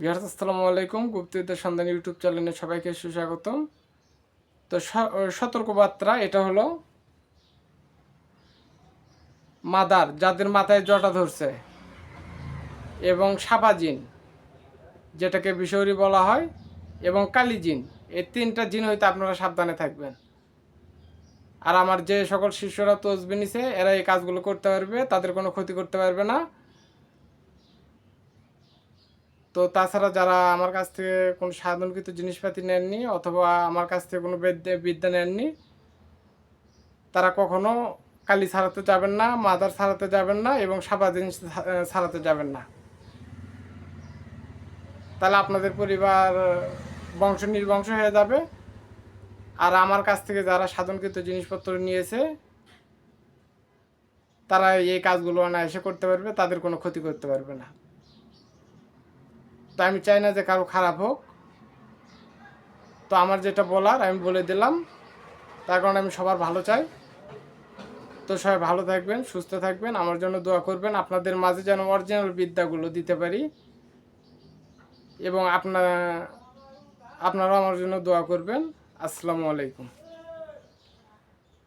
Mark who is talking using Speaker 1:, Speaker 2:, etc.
Speaker 1: বিহার আসসালামু আলাইকুম। গুপ্তবিদ্যার সন্ধান ইউটিউব চ্যানেলে সবাইকে সুস্বাগতম। তো সতর্কবার্তা, এটা হলো মাদার, যাদের মাথায় জটা ধরছে, এবং সাবাজিন, যেটাকে বিষৌরি বলা হয়, এবং কালিজিন। এই তিনটা জিন হইতে আপনারা সাবধানে থাকবেন। আর আমার যে সকল শিষ্যরা তসবি এরা এই কাজগুলো করতে পারবে, তাদের কোনো ক্ষতি করতে পারবে না। তো তাছাড়া যারা আমার কাছ থেকে কোনো সাধনকৃত জিনিসপাতি নেননি অথবা আমার কাছ থেকে কোনো বিদ্যা নেননি, তারা কখনো কালি ছাড়াতে যাবেন না, মাদার ছাড়াতে যাবেন না এবং সাবা জিনিস ছাড়াতে যাবেন না। তাহলে আপনাদের পরিবার বংশ নির্বংশ হয়ে যাবে। আর আমার কাছ থেকে যারা সাধনকৃত জিনিসপত্র নিয়েছে, তারা এই কাজগুলো অনায়াসে করতে পারবে, তাদের কোনো ক্ষতি করতে পারবে না। তো আমি চাই না যে কারও খারাপ হোক। তো আমার যেটা বলার, আমি বলে দিলাম। তার কারণে আমি সবার ভালো চাই। তো সবাই ভালো থাকবেন, সুস্থ থাকবেন, আমার জন্য দোয়া করবেন। আপনাদের মাঝে যেন অরিজিনাল বিদ্যাগুলো দিতে পারি। এবং আপনার আপনারাও আমার জন্য দোয়া করবেন। আসসালামু আলাইকুম।